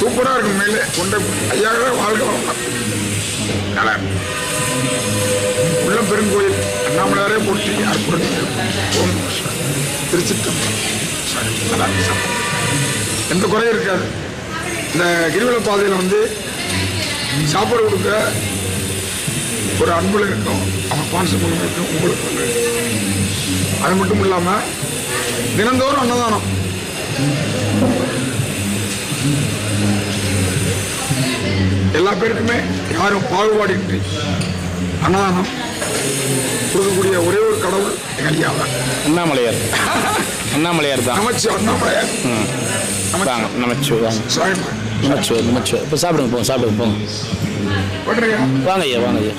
சூப்பராக இருக்கும் மேலே. கொண்ட ஐயா வாழ்க்கை நல்லா உள்ள பெருங்கோயில் அண்ணாமலையாரே போட்டி அற்புதம் ஓம் திருச்சிட்டம் நல்லா எந்த குறையும் இருக்காது. இந்த கிரிவல பாதையில் வந்து சாப்பாடு கொடுக்க ஒரு அன்புல இருக்கும் அவன் பான்சம் இருக்கும் உங்களுக்கு அது மட்டும் இல்லாமல் தினந்தோறும் அன்னதானம். எல்லா பேருக்குமே யாரும் பாகுபாடு இல்லை. அன்னதானம் கொடுக்கக்கூடிய ஒரே ஒரு கடவுள் எங்கள் அண்ணாமலையார். அண்ணாமலையார் தான். அமைச்சு அண்ணாமலையார். தாங்க நமச்சு. நமச்சு நமச்சு இப்போ சாப்பிடுங்க போங்க சாப்பிடுங்க போங்க. வாங்க ஐயா வாங்க ஐயா.